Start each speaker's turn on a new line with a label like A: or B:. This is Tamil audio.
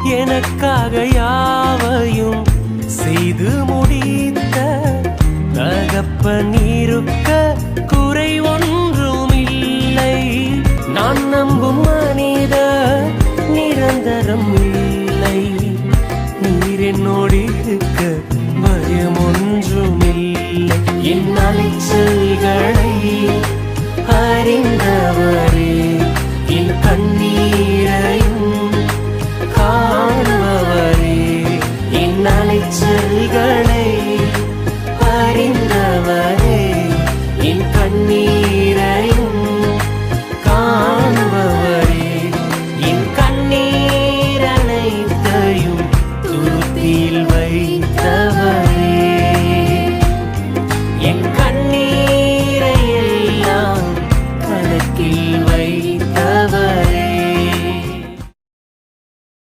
A: எனக்காக யாவையும் செய்து முடித்த தகப்ப நீருக்க குறை ஒன்றும் இல்லை நான் நம்பும் மனித நிரந்தரம் இல்லை நீர் என்னோடு இருக்க பயம் ஒன்றும் இல்லை என் அலைச்சல்களை அறிந்தவர் எரிச்சல்களை அறிந்தவரே என் கண்ணீரையும் காண்பவரே. என் கண்ணீரனைத்தையும் துருத்தில் வைத்தவர்.